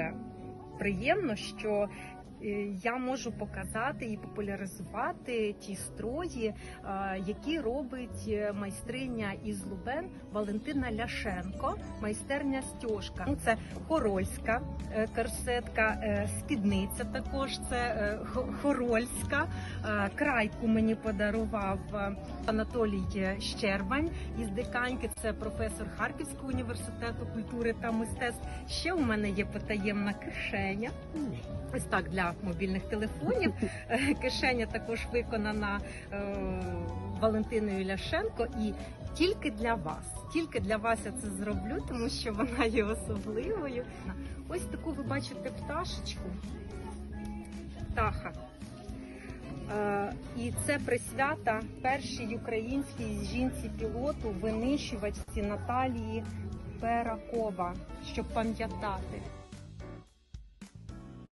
дуже приємно, що я можу показати і популяризувати ті строї, е, які робить е, майстриня із Лубен Валентина Ляшенко, майстерня стьожка. Ну, Це хорольська е, корсетка, е, спідниця також це е, хорольська. Е, Крайку мені подарував е, Анатолій Щербань із Диканьки. Це професор Харківського університету культури та мистецтв. Ще у мене є потаємна кишеня. Ось так для мобільних телефонів. Е, Кишеня також виконана е, Валентиною Ляшенко і тільки для вас. Тільки для вас я це зроблю, тому що вона є особливою. Ось таку ви бачите пташечку. Птаха. Е, І це присвята першій українській жінці-пілоту, винищувачці Наталії Перакова, щоб пам'ятати.